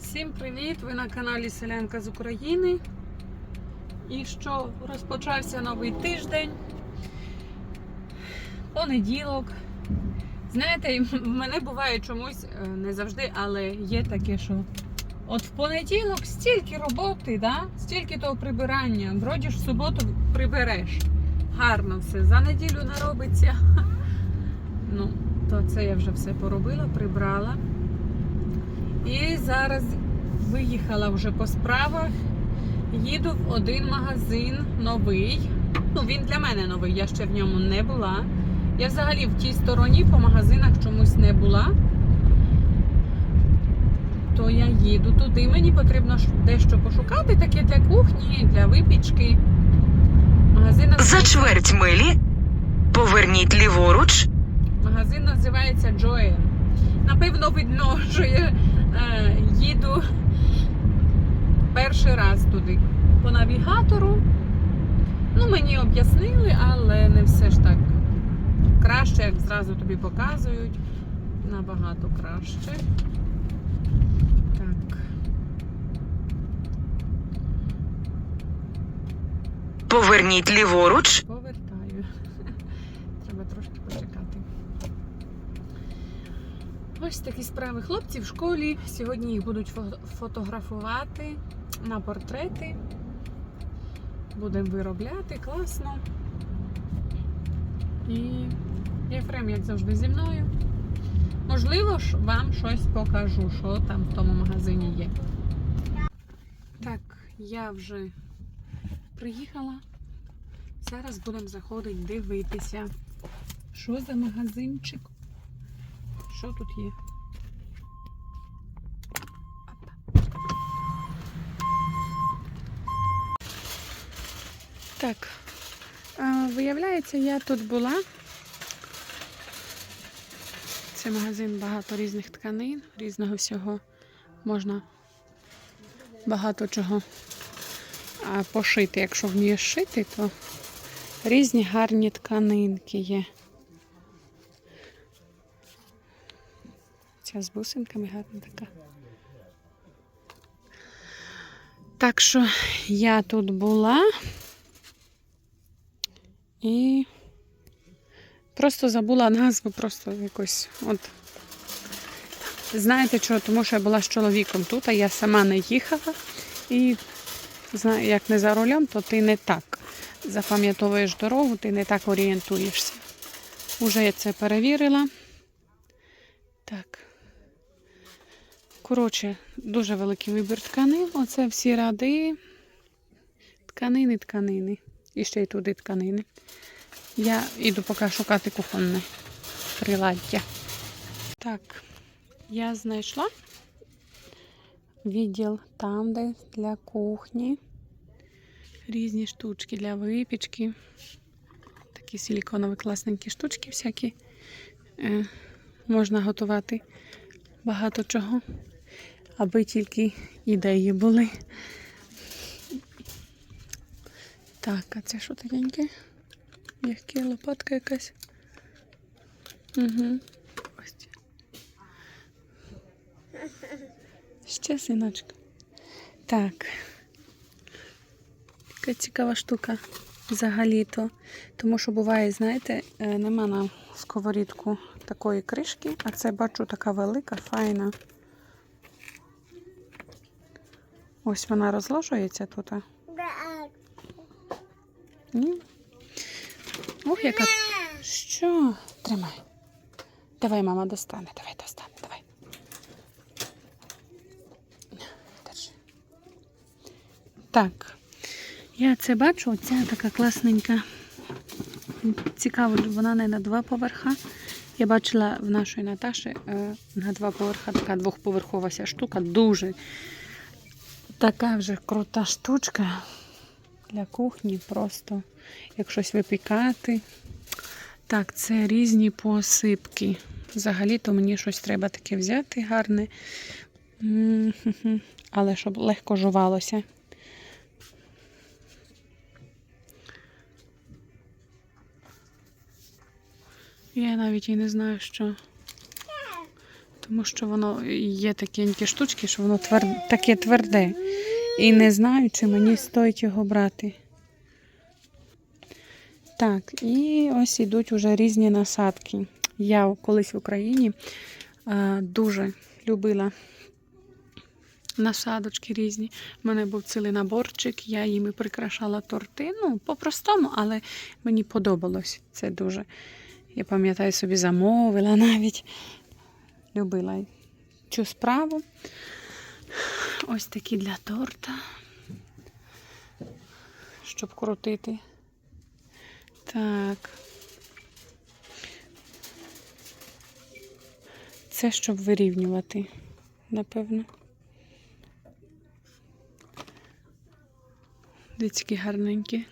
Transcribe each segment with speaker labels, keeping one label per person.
Speaker 1: Всім привіт! Ви на каналі Селянка з України. І що розпочався новий тиждень. Понеділок. Знаєте, в мене буває чомусь е, не завжди, але є таке, що от в понеділок стільки роботи, да? стільки того прибирання. Вроді ж в суботу прибереш. Гарно все. За неділю наробиться. Ну, то це я вже все поробила, прибрала. І зараз виїхала вже по справах. Їду в один магазин новий. Ну, він для мене новий, я ще в ньому не була. Я взагалі в тій стороні по магазинах чомусь не була. То я їду туди. Мені потрібно дещо пошукати, таке для кухні, для випічки. Магазин,
Speaker 2: За чверть милі поверніть ліворуч,
Speaker 1: магазин називається Joanne. Напевно, видно, що я їду перший раз туди по навігатору. Ну, мені об'яснили, але не все ж так краще, як зразу тобі показують. Набагато краще. Так.
Speaker 2: поверніть ліворуч,
Speaker 1: Повертаю. Треба трошки почекати. Ось такі справи хлопці в школі. Сьогодні їх будуть фотографувати на портрети. Будемо виробляти класно. І Єфрем, як завжди, зі мною. Можливо, вам щось покажу, що там в тому магазині є. Так, я вже приїхала. Зараз будемо заходити дивитися. Що за магазинчик? Що тут є? Так. Виявляється, я тут була. Це магазин багато різних тканин, різного всього. Можна багато чого пошити. Якщо вмієш шити, то різні гарні тканинки є. Ця з бусинками гарна така. Так що я тут була і просто забула назву, просто якось от. Знаєте чого? Тому що я була з чоловіком тут, а я сама не їхала. І знаю, як не за рулем, то ти не так запам'ятовуєш дорогу, ти не так орієнтуєшся. Уже я це перевірила. Так. Коротше, дуже великий вибір тканин. Оце всі ради. Тканини, тканини. І ще й туди тканини. Я іду поки шукати кухонне приладдя. Так, я знайшла відділ там, де для кухні. Різні штучки для випічки. Такі силіконові класненькі штучки всякі. Е, можна готувати багато чого, аби тільки ідеї були. Так, а це що такеньке? М'яке лопатка якась. Угу. Ось. Ще синочка. Так. Така цікава штука взагалі-то. Тому що буває, знаєте, е, нема на сковорідку такої кришки, а це бачу така велика, файна. Ось вона розложується тут. Ні? Ох, яка. Що? Тримай. Давай, мама достане. Давай достане, давай. Держи. Так. Я це бачу, оця така класненька. Цікаво, вона не на два поверха. Я бачила в нашої Наташі е, на два поверха така двохповерхова ця штука. Дуже така вже крута штучка для кухні. Просто як щось випікати. Так, це різні посипки. Взагалі-то мені щось треба таке взяти гарне. Але щоб легко жувалося. Я навіть і не знаю, що. Тому що воно є такенькі штучки, що воно твер... таке тверде. І не знаю, чи мені стоїть його брати. Так, і ось ідуть уже різні насадки. Я колись в Україні е, дуже любила насадочки різні. У мене був цілий наборчик, я їми прикрашала торти. Ну, по-простому, але мені подобалось це дуже. Я пам'ятаю, собі замовила навіть. Любила цю справу. Ось такі для торта. Щоб крутити. Так. Це щоб вирівнювати, напевно. Дивіться, гарненькі.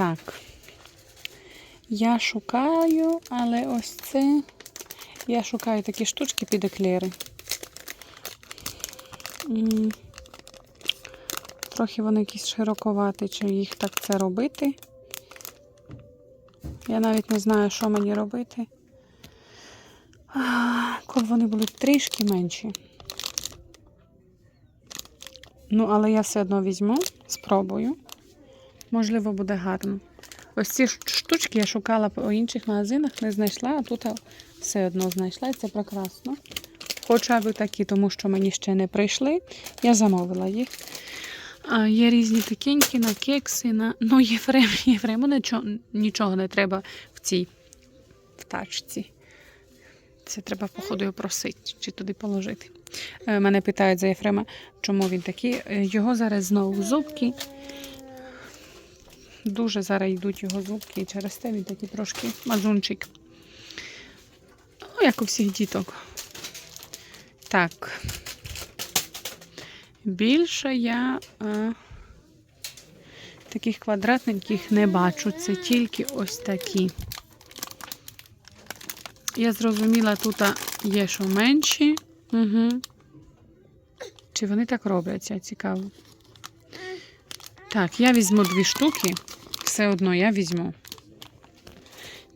Speaker 1: Так. Я шукаю, але ось це. Я шукаю такі штучки під еклери. Трохи вони якісь широковаті, чи їх так це робити. Я навіть не знаю, що мені робити. Коли вони були трішки менші. Ну, але я все одно візьму, спробую. Можливо, буде гарно. Ось ці штучки я шукала по інших магазинах, не знайшла, а тут все одно знайшла, і це прекрасно. Хоча б такі, тому що мені ще не прийшли. Я замовила їх. А, є різні такенькі на кекси, на. Ну, Єфрем, Єфрему нічого, нічого не треба в цій в тачці. Це треба, походу, його просити чи туди положити. Е, Мене питають за Єфрема, чому він такий. Е, Його зараз знову зубки. Дуже зараз йдуть його зубки, і через те він такий трошки мазунчик. Ну, як у всіх діток. Так. Більше я е, таких квадратненьких не бачу. Це тільки ось такі. Я зрозуміла, тут є що менші. Угу. Чи вони так робляться? Цікаво. Так, я візьму дві штуки. Все одно я візьму.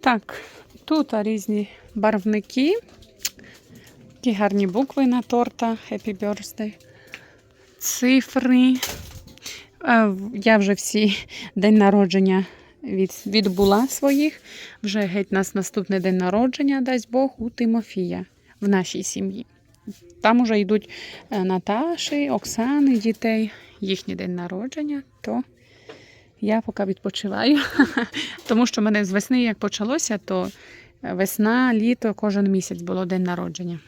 Speaker 1: Так, тут різні барвники. Такі гарні букви на торта. Happy Birthday. Цифри. Е, Я вже всі день народження від, відбула своїх. Вже геть нас наступний день народження, дасть Бог, у Тимофія в нашій сім'ї. Там уже йдуть е, Наташі, Оксани, дітей, їхній день народження, то я поки відпочиваю. Тому що в мене з весни, як почалося, то весна, літо, кожен місяць було день народження.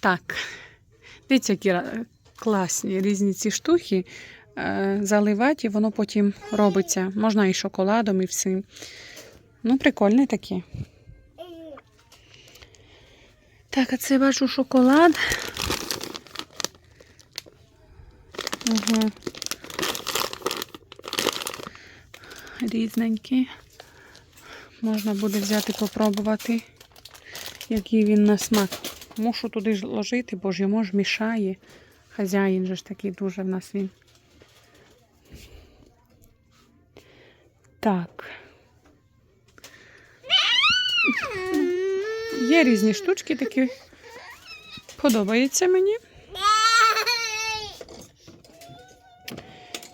Speaker 1: Так. Дивіться, які класні різні ці штуки. Е, Заливати, і воно потім робиться. Можна і шоколадом, і всім. Ну, прикольне таке. Так, а це бачу шоколад. Угу. Різненький. Можна буде взяти, попробувати, який він на смак. Мушу туди ж ложити, бо ж йому ж мішає. Хазяїн же ж такий дуже в нас він. Так. Є різні штучки такі. Подобається мені.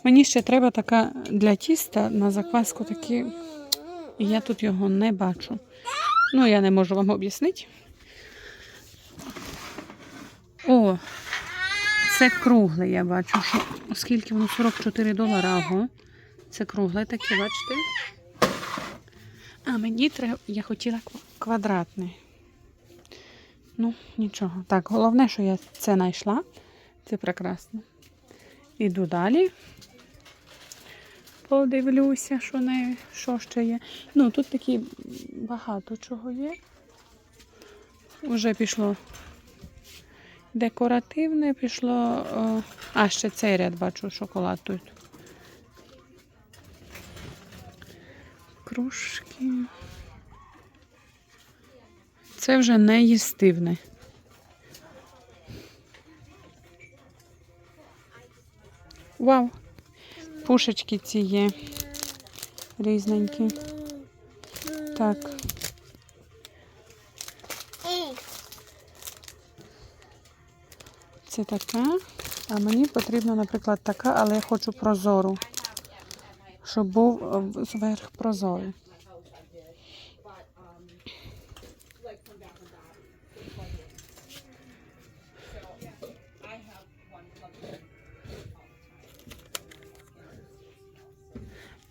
Speaker 1: Мені ще треба така для тіста на закваску такі. Я тут його не бачу. Ну, я не можу вам об'яснити. О, це кругле, я бачу, що оскільки воно 44 долари, ага. Це кругле таке, бачите? А мені треба, я хотіла кв- квадратне. Ну, нічого. Так, головне, що я це знайшла. Це прекрасно. Іду далі. Подивлюся, що, не, що ще є. Ну, тут такі багато чого є. Уже пішло декоративне, пішло. А, ще цей ряд бачу, шоколад тут. Кружки. Це вже не їстивне. Вау! Пушечки ці є. Різненькі. Так. Це така. А мені потрібна, наприклад, така, але я хочу прозору. Щоб був е, зверх прозорий.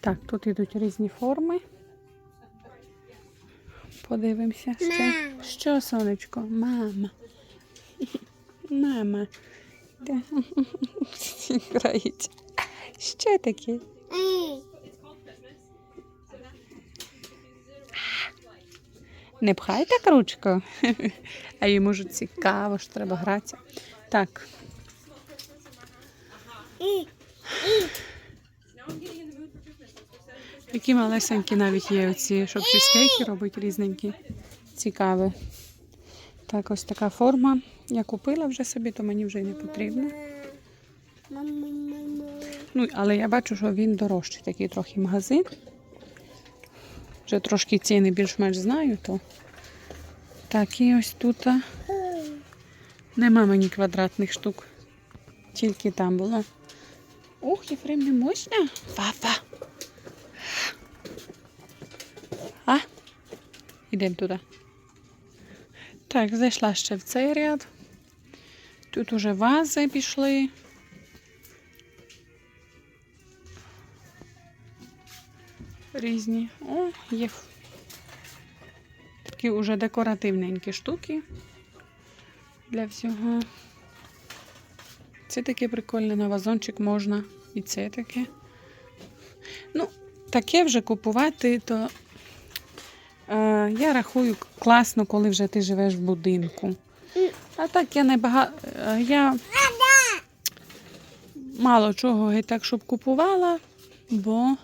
Speaker 1: Так, тут йдуть різні форми. Подивимося. Ще. Що, сонечко? Мама. Мама. Грають. Що таке? Не пхай так ручку. А йому ж цікаво, що треба гратися. Так. Які малесенькі навіть є оці, щоб чизкейки робити різненькі. Цікаві. Так, ось така форма. Я купила вже собі, то мені вже й не потрібно. Ну, але я бачу, що він дорожчий, такий трохи магазин. Вже трошки ціни більш-менш знаю, то так, і ось тут нема мені квадратних штук. Тільки там було. Ух, Єфрем, не можна? Папа. Ідемо туди. Так, зайшла ще в цей ряд. Тут уже вази пішли. Різні. О, є такі уже декоративненькі штуки для всього. Це таке прикольне на вазончик можна. І це таке. Ну, таке вже купувати, то я рахую класно, коли вже ти живеш в будинку. А так я не багато. Я мало чого так, щоб купувала, бо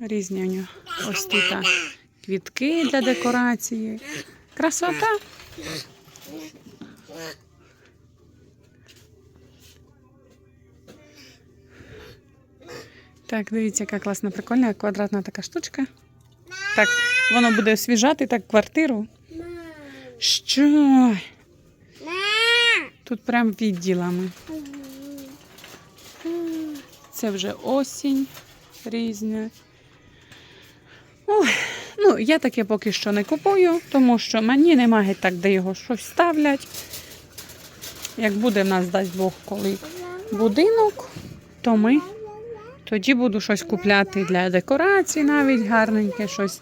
Speaker 1: різні у нього ось тут квітки для декорації. Красота. Так, дивіться, яка класна, прикольна, квадратна така штучка. Так, воно буде освіжати так квартиру. Що? Тут прям відділами. Це вже осінь різня. Ой, ну, я таке поки що не купую, тому що мені немає так, де його щось ставлять. Як буде в нас, дасть Бог, коли будинок, то ми тоді буду щось купляти для декорацій, навіть гарненьке щось.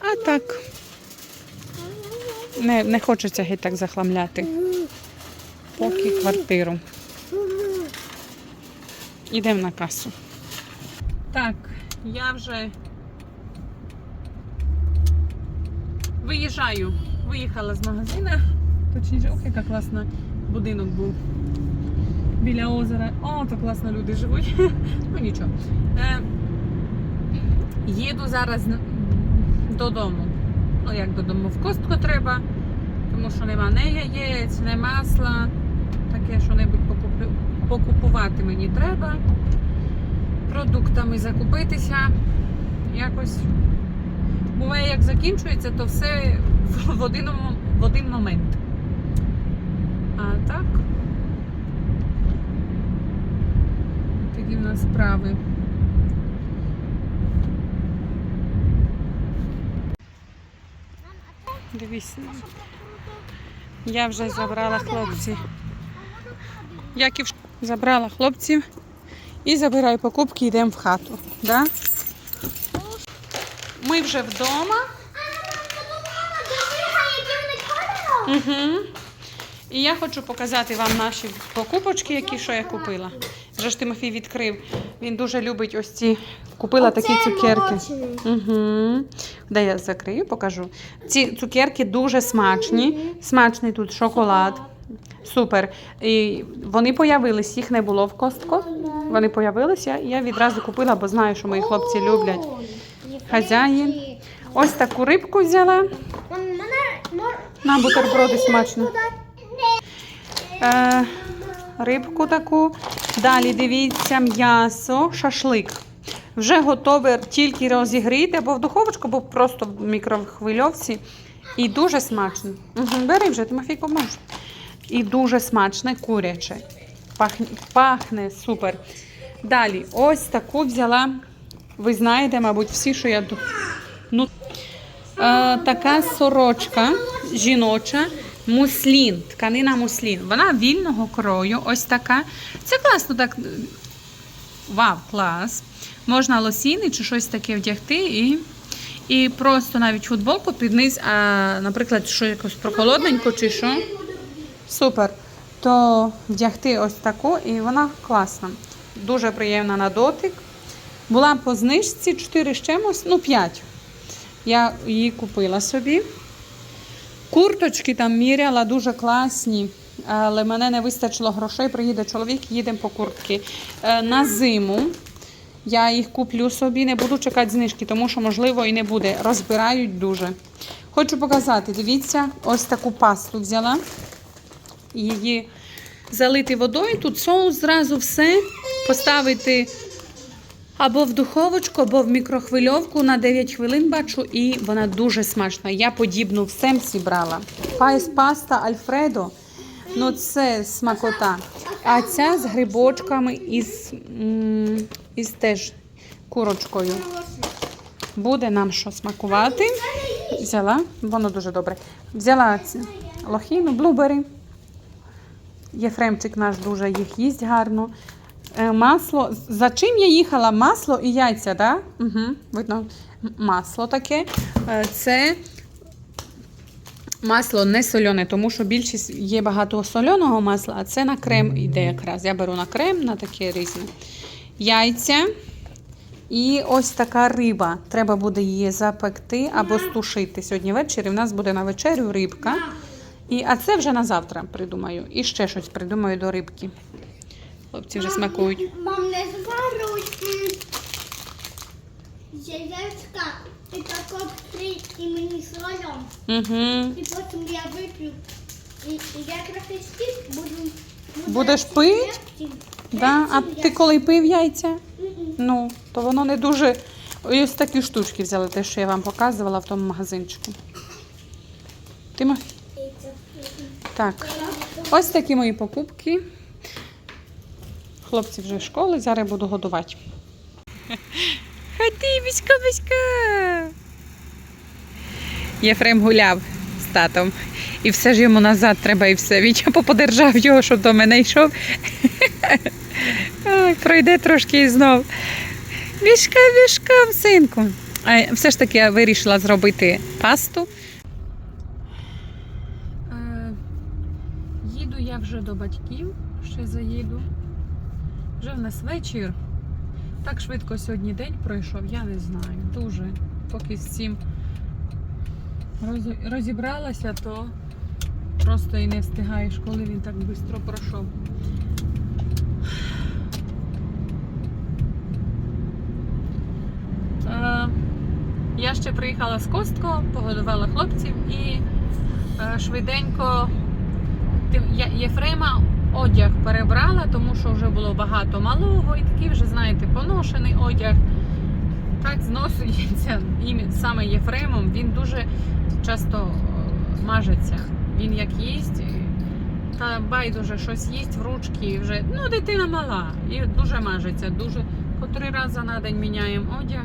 Speaker 1: А так, не, не хочеться геть так захламляти. Поки квартиру. Йдемо на касу. Так, я вже виїжджаю. Виїхала з магазина. Точніше, ох, яка класна будинок був. Біля озера. О, то класно люди живуть. ну нічого. Е, їду зараз додому. Ну, як додому, в костку треба, тому що нема не яєць, не масла. Таке що-небудь покуплю- покупувати мені треба. Продуктами закупитися. Якось буває, як закінчується, то все в один, в один момент. А так. Такі нас справи. Дивись. Я вже забрала хлопців. Як і в- забрала хлопців і забираю покупки, йдемо в хату. Да? Ми вже вдома. Угу. І я хочу показати вам наші покупочки, які що я купила. Вже ж Тимофій відкрив. Він дуже любить ось ці. Купила такі цукерки. Угу. Де я закрию, покажу. Ці цукерки дуже смачні. Смачний тут шоколад. Супер. І вони появились, їх не було в костко. Вони появилися, і я відразу купила, бо знаю, що мої хлопці люблять. Хазяїн. Ось таку рибку взяла. На бутерброди смачно. Рибку таку. Далі дивіться м'ясо, шашлик. Вже готове тільки розігріти або в духовочку, або просто в мікрохвильовці. І дуже смачно. Угу, бери вже, Тимофійко, може. І дуже смачне куряче. Пахне, пахне супер. Далі, ось таку взяла. Ви знаєте, мабуть, всі, що я тут. Ну, е, така сорочка жіноча, муслін, тканина муслін. Вона вільного крою, ось така. Це класно так. Вау, клас. Можна лосіни чи щось таке вдягти і, і просто навіть футболку під низ, а, наприклад, що якось прохолодненько чи що. Супер. То вдягти ось таку, і вона класна. Дуже приємна на дотик. Була по знижці 4 з чимось, ну 5. Я її купила собі. Курточки там міряла дуже класні, але мене не вистачило грошей. Приїде чоловік, їдемо по куртки. Е, На зиму я їх куплю собі, не буду чекати знижки, тому що, можливо, і не буде. Розбирають дуже. Хочу показати, дивіться, ось таку пасту взяла. Її залити водою, тут соус зразу все, поставити або в духовочку, або в мікрохвильовку на 9 хвилин бачу, і вона дуже смачна. Я подібну в семсі брала. Пайс паста Альфредо. Ну це смакота. А ця з грибочками із, м, із теж курочкою. Буде нам що смакувати. Взяла, воно дуже добре. Взяла лохіну, блубери. Єфремчик наш дуже їх їсть гарно. Е, Масло. За чим я їхала? Масло і яйця, так? Да? Угу, видно, масло таке. Е, Це масло не соляне, тому що більшість є багато соляного масла, а це на крем йде якраз. Я беру на крем, на таке різне. Яйця. І ось така риба. Треба буде її запекти або стушити. Сьогодні ввечері в нас буде на вечерю рибка. І, а це вже на завтра придумаю. І ще щось придумаю до рибки. Хлопці вже смакують.
Speaker 3: Мам, не зваруй яєчка і тако три і мені солом.
Speaker 1: Угу.
Speaker 3: І потім я вип'ю. І, і я трохи стіп буду.
Speaker 1: Будеш
Speaker 3: крепким.
Speaker 1: Да? А ти коли пив яйця? Ну, то воно не дуже. Ось такі штучки взяли, те, що я вам показувала в тому магазинчику. Тимофій. Так. Ось такі мої покупки. Хлопці вже в школі, зараз буду годувати. Ходи, біська, біська. Єфрем гуляв з татом. І все ж йому назад треба і все. Вітя поподержав його, щоб до мене йшов. Пройде трошки і знов. Вішка, вішка, синку. А все ж таки я вирішила зробити пасту. Е, їду я вже до батьків, ще заїду. Вже в нас вечір. Так швидко сьогодні день пройшов, я не знаю. Дуже. Поки з цим розібралася, то просто і не встигаєш, коли він так швидко пройшов. Я ще приїхала з Костко, погодувала хлопців і е, швиденько Єфрема одяг перебрала, тому що вже було багато малого і такий вже, знаєте, поношений одяг. Так зносується ім'я саме Єфремом. Він дуже часто е, мажеться. Він як їсть, та байдуже щось їсть в ручки. і Вже ну, дитина мала і дуже мажеться. Дуже по три рази на день міняємо одяг.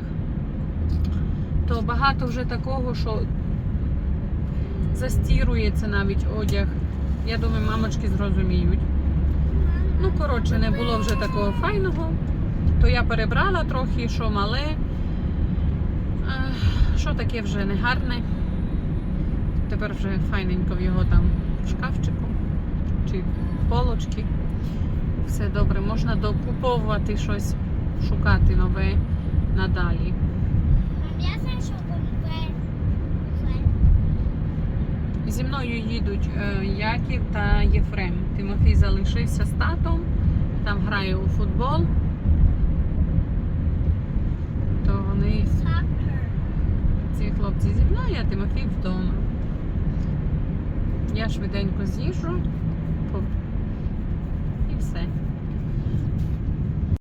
Speaker 1: То багато вже такого, що застірується навіть одяг. Я думаю, мамочки зрозуміють. Ну, коротше, не було вже такого файного. То я перебрала трохи, що мале, е, що таке вже не гарне. Тепер вже файненько в його там шкафчику чи полочки. Все добре, можна докуповувати щось, шукати нове надалі.
Speaker 3: Я знаю, що буде.
Speaker 1: Зі мною їдуть е, Яків та Єфрем. Тимофій залишився з татом, там грає у футбол. То вони, ці хлопці зі мною, а Тимофій вдома. Я швиденько з'їжджу. І все. все.